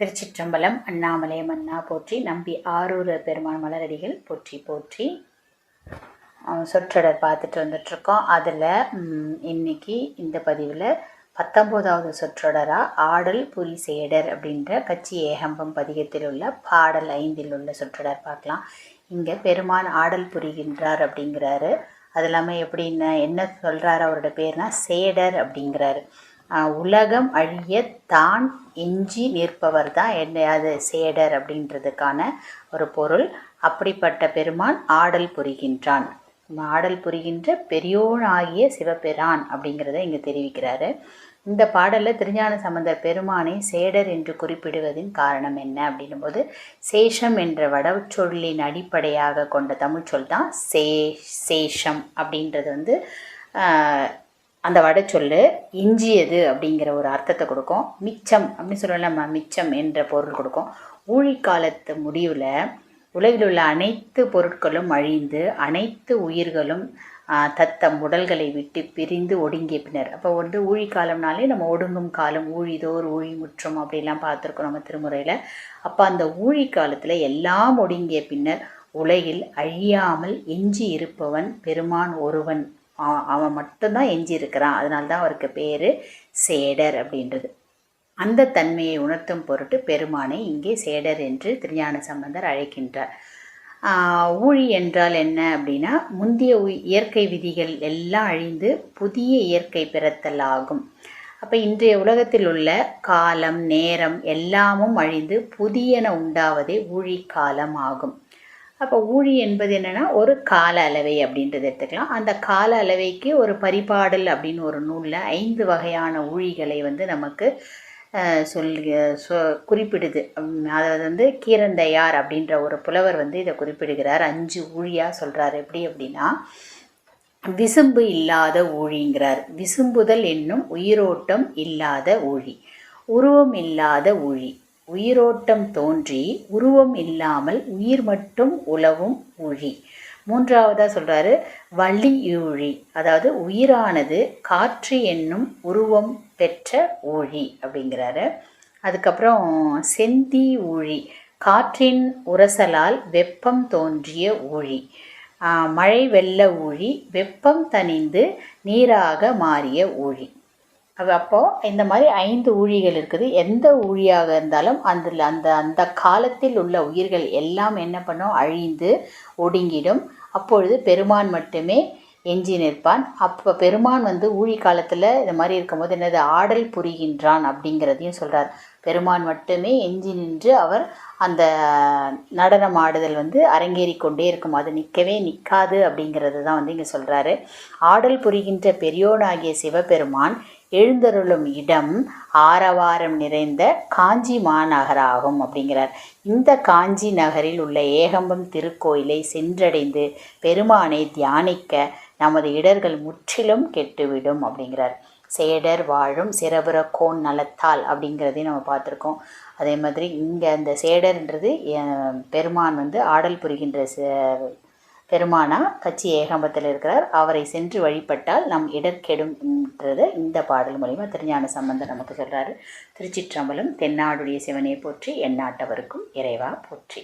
திருச்சிற்றம்பலம் அண்ணாமலை மன்னா போற்றி நம்பி ஆரூர் பெருமாள் மலரடிகள் போற்றி போற்றி. சொற்றொடர் பார்த்துட்டு வந்துட்ருக்கோம் அதில் இன்னைக்கு இந்த பதிவில் பத்தொம்போதாவது சொற்றொடராக ஆடல் புரி சேடர் அப்படின்ற கச்சி ஏகம்பம் பதிகத்தில் உள்ள பாடல் ஐந்தில் உள்ள சொற்றொடர் பார்க்கலாம். இங்கே பெருமான் ஆடல் புரிகின்றார் அப்படிங்கிறாரு. அது இல்லாமல் எப்படின்னா என்ன சொல்கிறார் அவரோட பேர்னா சேடர் அப்படிங்கிறாரு. உலகம் அழிய தான் எஞ்சி நிற்பவர் தான் என்னையாவது சேடர் அப்படின்றதுக்கான ஒரு பொருள். அப்படிப்பட்ட பெருமான் ஆடல் புரிகின்றான். ஆடல் புரிகின்ற பெரியோனாகிய சிவபெரான் அப்படிங்கிறத இங்கே தெரிவிக்கிறாரு. இந்த பாடலில் திருஞான சம்பந்தர் பெருமானை சேடர் என்று குறிப்பிடுவதின் காரணம் என்ன அப்படின்னும் போது சேஷம் என்ற வடச்சொல்லின் அடிப்படையாக கொண்ட தமிழ்ச்சொல் தான் சே சேஷம் அப்படின்றது வந்து அந்த வடச்சொல்லு எஞ்சியது அப்படிங்கிற ஒரு அர்த்தத்தை கொடுக்கும். மிச்சம் அப்படின்னு சொல்லலாம் மிச்சம் என்ற பொருள் கொடுக்கும். ஊழிக்காலத்து முடிவில் உலகில் உள்ள அனைத்து பொருட்களும் அழிந்து அனைத்து உயிர்களும் தத்தம் உடல்களை விட்டு பிரிந்து ஒடுங்கிய பின்னர் அப்போ வந்து ஊழிக்காலம்னாலே நம்ம ஒடுங்கும் காலம் ஊழிதோர் ஊழி முற்றும் அப்படிலாம் பார்த்துருக்கோம் நம்ம திருமுறையில். அப்போ அந்த ஊழி காலத்தில் எல்லாம் ஒடுங்கிய பின்னர் உலகில் அழியாமல் எஞ்சி இருப்பவன் பெருமான் ஒருவன். அவன் மட்டும்தான் எஞ்சி இருக்கிறான் அதனால தான் அவருக்கு பேர் சேடர் அப்படின்றது. அந்த தன்மையை உணர்த்தும் பொருட்டு பெருமானை இங்கே சேடர் என்று திருஞான சம்பந்தர் அழைக்கின்றார். ஊழி என்றால் என்ன அப்படின்னா முந்தைய இயற்கை விதிகள் எல்லாம் அழிந்து புதிய இயற்கை பிறத்தல் ஆகும். அப்போ இன்றைய உலகத்தில் உள்ள காலம் நேரம் எல்லாமும் அழிந்து புதியன உண்டாவதே ஊழி காலம் ஆகும். அப்போ ஊழி என்பது என்னென்னா ஒரு கால அளவை அப்படின்றத எடுத்துக்கலாம். அந்த கால அளவைக்கு ஒரு பரிபாடல் அப்படின்னு ஒரு நூலில் ஐந்து வகையான ஊழிகளை வந்து நமக்கு அஹ், சொல்லி சொ குறிப்பிடுது. அதாவது வந்து கீரந்தையார் அப்படின்ற ஒரு புலவர் வந்து இதை குறிப்பிடுகிறார். அஞ்சு ஊழியாக சொல்கிறார் எப்படி அப்படின்னா விசும்பு இல்லாத ஊழிங்கிறார். விசும்புதல் என்னும் உயிரோட்டம் இல்லாத ஊழி உருவம் இல்லாத ஊழி. உயிரோட்டம் தோன்றி உருவம் இல்லாமல் உயிர் மட்டும் உலவும் ஊழி. மூன்றாவதாக சொல்கிறாரு வள்ளி ஊழி. அதாவது உயிரானது காற்று என்னும் உருவம் பெற்ற ஊழி அப்படிங்கிறாரு. அதுக்கப்புறம் செந்தி ஊழி காற்றின் உரசலால் வெப்பம் தோன்றிய ஊழி. மழை வெள்ள ஊழி வெப்பம் தணிந்து நீராக மாறிய ஊழி. அது அப்போது இந்த மாதிரி ஐந்து ஊழிகள் இருக்குது. எந்த ஊழியாக இருந்தாலும் அதில் அந்த அந்த காலத்தில் உள்ள உயிர்கள் எல்லாம் என்ன பண்ணும்? அழிந்து ஒடுங்கிடும். அப்பொழுது பெருமான் மட்டுமே எஞ்சி நிற்பான். அப்போ பெருமான் வந்து ஊழி காலத்தில் இந்த மாதிரி இருக்கும்போது என்னது? ஆடல் புரிகின்றான் அப்படிங்கிறதையும் சொல்கிறார் பெருமான் மட்டுமே எஞ்சி நின்று அவர் அந்த நடனம் ஆடுதல் வந்து அரங்கேறி கொண்டே இருக்கும். அது நிற்கவே நிற்காது அப்படிங்கிறது தான் வந்து இங்கே சொல்கிறாரு ஆடல் புரிகின்ற பெரியோனாகிய சிவபெருமான் எழுந்தருளும் இடம் ஆரவாரம் நிறைந்த காஞ்சி மாநகராகும் அப்படிங்கிறார். இந்த காஞ்சி நகரில் உள்ள ஏகம்பம் திருக்கோயிலை சென்றடைந்து பெருமானை தியானிக்க நமது இடர்கள் முற்றிலும் கெட்டுவிடும் அப்படிங்கிறார். சேடர் வாழும் சிறபுற கோன் நலத்தால் அப்படிங்கிறதையும் நம்ம பார்த்துருக்கோம். அதே மாதிரி இங்கே அந்த சேடர்ன்றது பெருமான் வந்து ஆடல் புரிகின்ற ச- பெருமானா கச்சி ஏகாம்பத்தில் இருக்கிறார். அவரை சென்று வழிபட்டால் நம் இடர்கெடும்ன்றதை இந்த பாடல் மூலிமா திருஞான சம்பந்தர் நமக்கு சொல்கிறாரு திருச்சிற்றம்பலம் தென்னாடுடைய சிவனை போற்றி எந்நாட்டவருக்கும் இறைவா போற்றி.